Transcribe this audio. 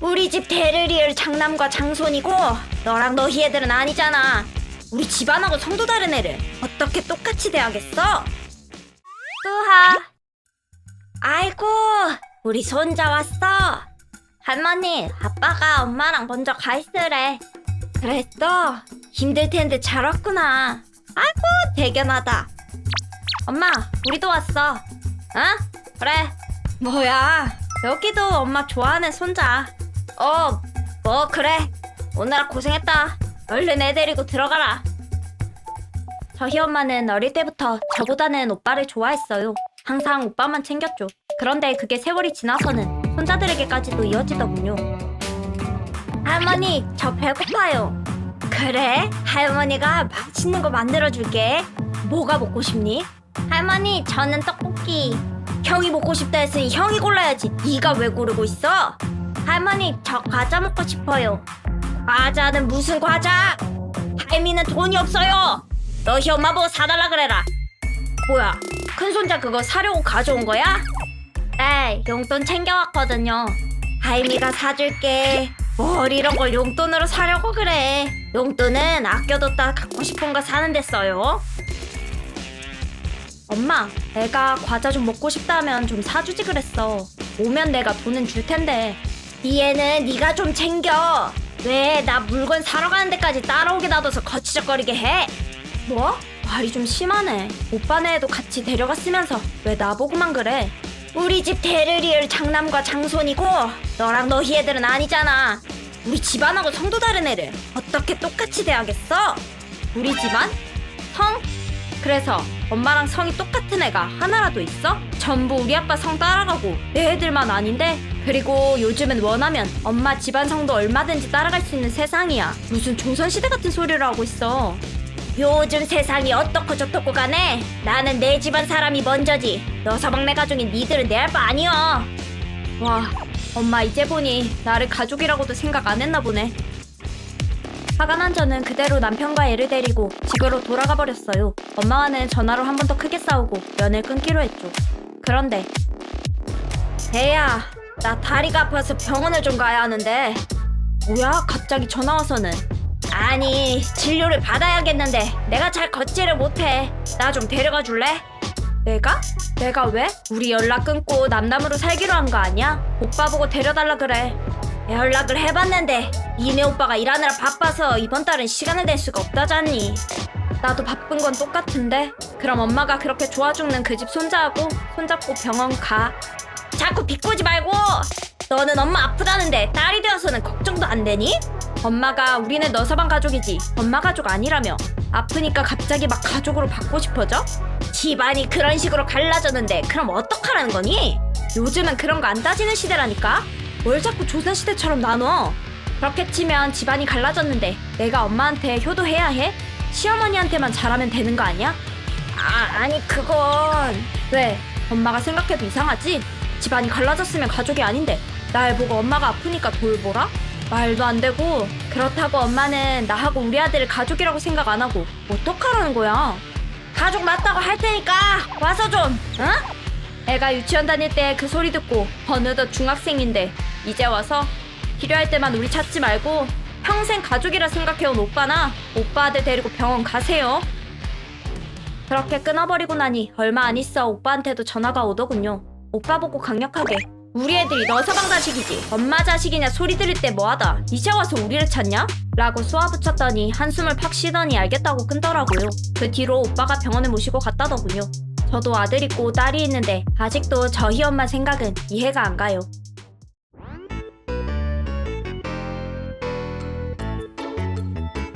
우리 집 대르리을 장남과 장손이고 너랑 너희 애들은 아니잖아. 우리 집안하고 성도 다른 애를 어떻게 똑같이 대하겠어? 뚜하. 아이고, 우리 손자 왔어. 할머니, 아빠가 엄마랑 먼저 가 있으래. 그랬어? 힘들 텐데 잘 왔구나. 아이고, 대견하다. 엄마, 우리도 왔어. 어? 그래. 뭐야? 여기도 엄마 좋아하는 손자. 어, 뭐 그래. 오늘아 고생했다. 얼른 애 데리고 들어가라. 저희 엄마는 어릴 때부터 저보다는 오빠를 좋아했어요. 항상 오빠만 챙겼죠. 그런데 그게 세월이 지나서는 손자들에게까지도 이어지더군요. 할머니, 저 배고파요. 그래? 할머니가 맛있는 거 만들어줄게. 뭐가 먹고 싶니? 할머니, 저는 떡볶이. 형이 먹고 싶다 했으니 형이 골라야지. 네가 왜 고르고 있어? 할머니, 저 과자 먹고 싶어요. 과자는 무슨 과자? 할미는 돈이 없어요. 너희 엄마 보고 사달라 그래라. 뭐야? 큰 손자 그거 사려고 가져온 거야? 네, 용돈 챙겨왔거든요. 할미가 사줄게. 뭘 이런 걸 용돈으로 사려고 그래. 용돈은 아껴뒀다 갖고 싶은 거 사는 데 써요. 엄마, 애가 과자 좀 먹고 싶다면 좀 사주지 그랬어. 오면 내가 돈은 줄 텐데. 이 애는 네가 좀 챙겨. 왜 나 물건 사러 가는 데까지 따라오게 놔둬서 거치적거리게 해? 뭐? 말이 좀 심하네. 오빠네 애도 같이 데려갔으면서 왜 나보고만 그래? 우리 집 대르리을 장남과 장손이고 너랑 너희 애들은 아니잖아. 우리 집안하고 성도 다른 애를 어떻게 똑같이 대하겠어? 우리 집안? 성? 그래서 엄마랑 성이 똑같은 애가 하나라도 있어? 전부 우리 아빠 성 따라가고 내 애들만 아닌데? 그리고 요즘은 원하면 엄마 집안 성도 얼마든지 따라갈 수 있는 세상이야. 무슨 조선시대 같은 소리를 하고 있어. 요즘 세상이 어떻고 저떻고 간에 나는 내 집안 사람이 먼저지. 여서 막내 가족인 니들은 내할바 아니여. 와, 엄마 이제 보니 나를 가족이라고도 생각 안 했나 보네. 화가 난 저는 그대로 남편과 애를 데리고 집으로 돌아가 버렸어요. 엄마와는 전화로 한 번 더 크게 싸우고 연을 끊기로 했죠. 그런데 애야, 나 다리가 아파서 병원을 좀 가야 하는데 뭐야? 갑자기 전화 와서는 아니 진료를 받아야겠는데 내가 잘 걷지를 못해. 나 좀 데려가 줄래? 내가? 내가 왜? 우리 연락 끊고 남남으로 살기로 한 거 아니야? 오빠 보고 데려달라 그래. 연락을 해봤는데 이내 오빠가 일하느라 바빠서 이번 달은 시간을 낼 수가 없다잖니. 나도 바쁜 건 똑같은데 그럼 엄마가 그렇게 좋아 죽는 그 집 손자하고 손잡고 병원 가. 자꾸 비꼬지 말고 너는 엄마 아프다는데 딸이 되어서는 걱정도 안 되니? 엄마가 우리는 너 서방 가족이지 엄마 가족 아니라며 아프니까 갑자기 막 가족으로 받고 싶어져? 집안이 그런 식으로 갈라졌는데 그럼 어떡하라는 거니? 요즘은 그런 거 안 따지는 시대라니까 뭘 자꾸 조선시대처럼 나눠 그렇게 치면 집안이 갈라졌는데 내가 엄마한테 효도해야 해? 시어머니한테만 잘하면 되는 거 아니야? 아, 아니 그건 왜? 엄마가 생각해도 이상하지? 집안이 갈라졌으면 가족이 아닌데 날 보고 엄마가 아프니까 돌보라? 말도 안 되고 그렇다고 엄마는 나하고 우리 아들을 가족이라고 생각 안 하고 어떡하라는 거야? 가족 맞다고 할 테니까 와서 좀 응? 애가 유치원 다닐 때 그 소리 듣고 어느덧 중학생인데 이제 와서 필요할 때만 우리 찾지 말고 평생 가족이라 생각해온 오빠나 오빠 아들 데리고 병원 가세요. 그렇게 끊어버리고 나니 얼마 안 있어 오빠한테도 전화가 오더군요. 오빠 보고 강력하게 우리 애들이 너 서방 자식이지 엄마 자식이냐 소리 들을 때 뭐하다 이제 와서 우리를 찾냐? 라고 쏘아붙였더니 한숨을 팍 쉬더니 알겠다고 끊더라고요. 그 뒤로 오빠가 병원에 모시고 갔다더군요. 저도 아들 있고 딸이 있는데 아직도 저희 엄마 생각은 이해가 안 가요.